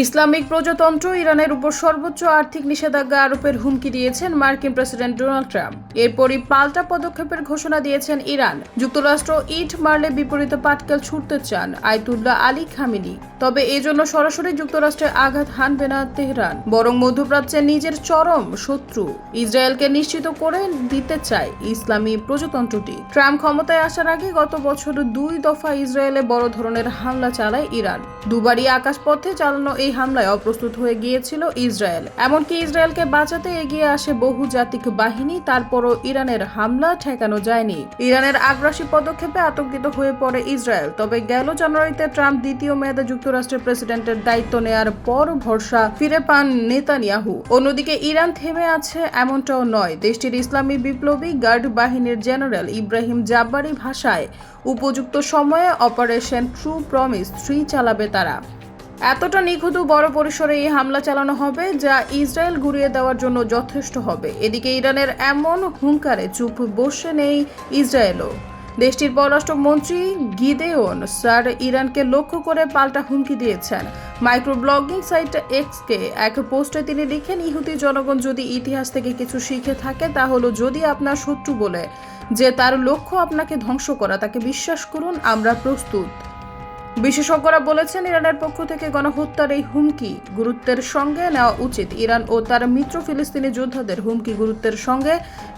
Islamic প্রজাতন্ত্র ইরানের উপর সর্বোচ্চ আর্থিক নিষেধাজ্ঞা আরোপের হুমকি দিয়েছেন মার্কিন প্রেসিডেন্ট ডোনাল্ড ট্রাম্প। এরপরই পাল্টা পদক্ষেপের ঘোষণা দিয়েছেন ইরান। যুক্তরাষ্ট্র ইট মারলে বিপরীত পাটকেল ছুটতে চান আয়তুল্লাহ আলী খামিনি। তবে এজন্য সরাসরি যুক্তরাষ্ট্রে আঘাত হানবে না তেহরান। বরং মধ্যপ্রাচ্যে নিজের চরম শত্রু ইসরায়েলকে নিশ্চিত করে দিতে চায় ইসলামী প্রজাতন্ত্রটি। ট্রাম্প ক্ষমতায় আসার আগে গত বছর দুই দফা ইসরায়েলে বড় ধরনের হামলা চালায় ইরান। দুবারই আকাশপথে চালানো এই হামলায় অপ্রস্তুত হয়ে গিয়েছিল ইসরায়েল। এমনকি ইসরায়েলকে বাঁচাতে এগিয়ে আসে বহু জাতিক বাহিনী, তারপরও ইরানের হামলা ঠেকানো যায়নি। ইরানের আগ্রাসী পদক্ষেপে আতঙ্কিত হয়ে পড়ে ইসরায়েল। তবে গেল জানুয়ারিতে ট্রাম্প দ্বিতীয় মেয়াদে যুক্তরাষ্ট্রের প্রেসিডেন্টের দায়িত্ব নেয়ার পর ভরসা ফিরে পান নেতানিয়াহু। অন্যদিকে ইরান থেমে আছে এমনটাও নয়। দেশটির ইসলামী বিপ্লবী গার্ড বাহিনীর জেনারেল ইব্রাহিম জাব্বারি ভাষায়, উপযুক্ত সময়ে অপারেশন ট্রু প্রমিস থ্রি চালাবে তারা। এতটা নিখুঁত বড় পরিসরে এই হামলা চালানো হবে যা ইসরায়েল ঘুরিয়ে দেওয়ার জন্য যথেষ্ট হবে। এদিকে ইরানের এমন হুঙ্কারে চুপ বসে নেই ইসরায়েলও। দেশটির পররাষ্ট্রমন্ত্রী গিদেওন স্যার ইরানকে লক্ষ্য করে পাল্টা হুমকি দিয়েছেন। মাইক্রো ব্লগিং সাইট এক্সকে এক পোস্টে তিনি লিখেন, ইহুদি জনগণ যদি ইতিহাস থেকে কিছু শিখে থাকে, তা হলো যদি আপনার শত্রু বলে যে তার লক্ষ্য আপনাকে ধ্বংস করা, তাকে বিশ্বাস করুন, আমরা প্রস্তুত। বিশেষজ্ঞরা বলেছেন, ইরানের পক্ষ থেকে গণহত্যার এই হুমকি গুরুত্বের সঙ্গে নেওয়া উচিত। ইরান ও তার মিত্র ফিলিস্তিনি যোদ্ধাদের হুমকি গুরুত্বের সঙ্গে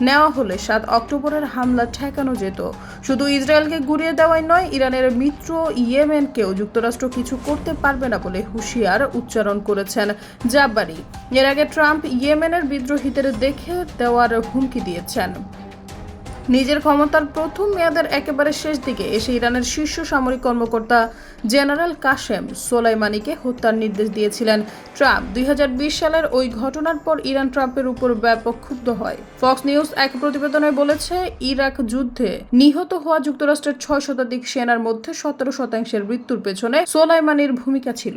নেওয়া হলে সাত অক্টোবরের হামলা ঠেকানো যেত। শুধু ইসরায়েলকে গুড়িয়ে দেওয়াই নয়, ইরানের মিত্র ইয়েমেনকেও যুক্তরাষ্ট্র কিছু করতে পারবে না বলে হুঁশিয়ার উচ্চারণ করেছেন জাব্বারি। এর আগে ট্রাম্প ইয়েমেনের বিদ্রোহীদের দেখে দেওয়ার হুমকি দিয়েছেন। নিজের ক্ষমতার প্রথম মেয়াদের একেবারে শেষ দিকে এসে ইরানের শীর্ষ সামরিক কর্মকর্তা জেনারেল কাশেম সোলাইমানিকে হত্যার নির্দেশ দিয়েছিলেন ট্রাম্প। দুই হাজার বিশ সালের ওই ঘটনার পর ইরান ট্রাম্পের উপর ব্যাপক ক্ষুব্ধ হয়। ফক্স নিউজ এক প্রতিবেদনে বলেছে, ইরাক যুদ্ধে নিহত হওয়া যুক্তরাষ্ট্রের ছয় শতাধিক সেনার মধ্যে সতেরো শতাংশের মৃত্যুর পেছনে সোলাইমানির ভূমিকা ছিল।